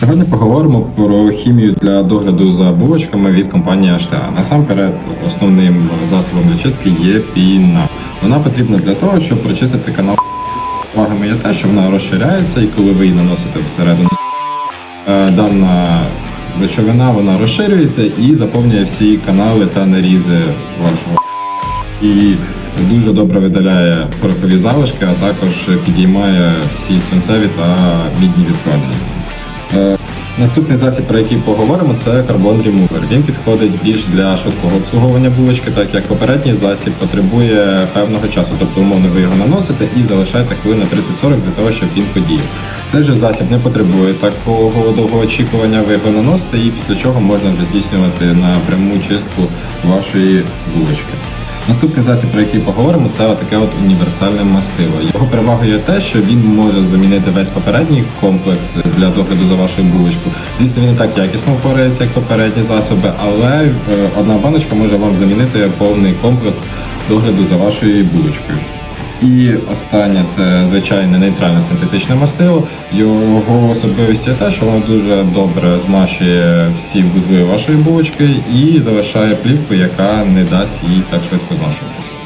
Сьогодні поговоримо про хімію для догляду за булочками від компанії HTA. Насамперед, основним засобом для чистки є піна. Вона потрібна для того, щоб прочистити канал. Увагами є те, що вона розширяється, і коли ви її наносите всередину, е, дана речовина вона розширюється і заповнює всі канали та нарізи вашого і дуже добре видаляє порохові залишки, а також підіймає всі свинцеві та мідні відкладення. Наступний засіб, про який поговоримо, це карбон ремувер. Він підходить більш для швидкого обслуговування булочки, так як попередній засіб потребує певного часу. Тобто, умовно, ви його наносите і залишаєте хвилин на 30-40 для того, щоб він подіяв. Цей же засіб не потребує такого довгого очікування. Ви його наносите, і після чого можна вже здійснювати напряму чистку вашої булочки. Наступний засіб, про який поговоримо, це таке от універсальне мастило. Його перевагою є те, що він може замінити весь попередній комплекс для догляду за вашою булочкою. Звісно, він не так якісно впорається, як попередні засоби, але е, одна баночка може вам замінити повний комплекс догляду за вашою булочкою. І останнє це звичайне нейтральне синтетичне мастило. Його особливість є те, що воно дуже добре змащує всі вузли вашої булочки і залишає плівку, яка не дасть їй так швидко зношуватися.